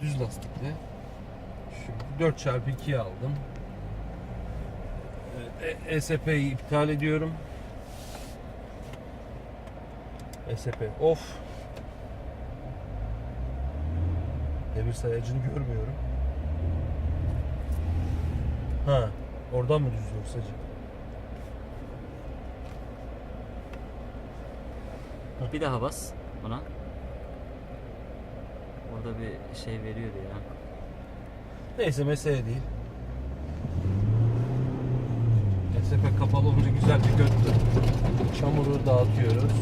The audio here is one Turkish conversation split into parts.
düz lastikli. Şimdi 4x2'yi aldım. E- ESP'yi iptal ediyorum. ESP off. Devir sayacını görmüyorum. Ha, oradan mı düz yoksa? Bir daha bas buna. Orada bir şey veriyordu ya. Neyse mesele değil. ESP kapalı olunca güzel bir göttü. Çamuru dağıtıyoruz.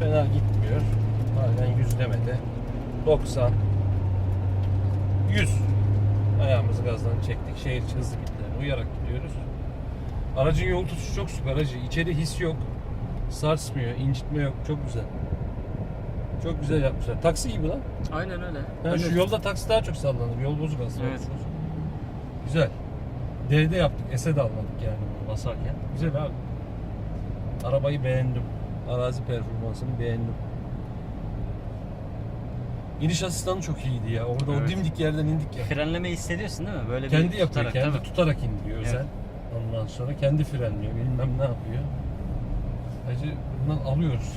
Fena gitmiyor. Halen yüzlemede. 90 100 Ayağımızı gazdan çektik. Şehir içi hızlı gittiler. Uyarak gidiyoruz. Aracın yol tutuşu çok süper aracı. İçeri his yok. Sarsmıyor, incitme yok. Çok güzel. Çok güzel yapmışlar. Taksi gibi lan. Aynen öyle. Yani şu yolda taksi daha çok sallanır. Yol bozuk aslında. Evet. Güzel. D'de yaptık. S'e de almadık yani basarken. Güzel abi. Arabayı beğendim. Arazi performansını beğendim. İniş asistanı çok iyiydi ya. Orada o Evet. dimdik yerden indik ya. Frenlemeyi hissediyorsun değil mi? Böyle Kendi bir yapıyor. tutarak, kendi mi? tutarak indiriyor Evet. özel. Ondan sonra kendi frenliyor. Bilmem ne yapıyor. Hacı bundan alıyoruz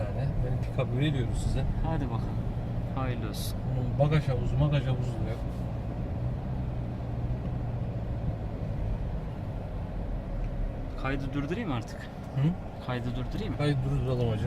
tane. Benim pick-up'ı veriyoruz size. Hadi bakalım. Hayırlı olsun. Bunun bagaj havuzu, magaj havuzu da yok. Kaydı durdurayım artık. Hı? Kaydı durdurayım. Haydi durduralım hacı.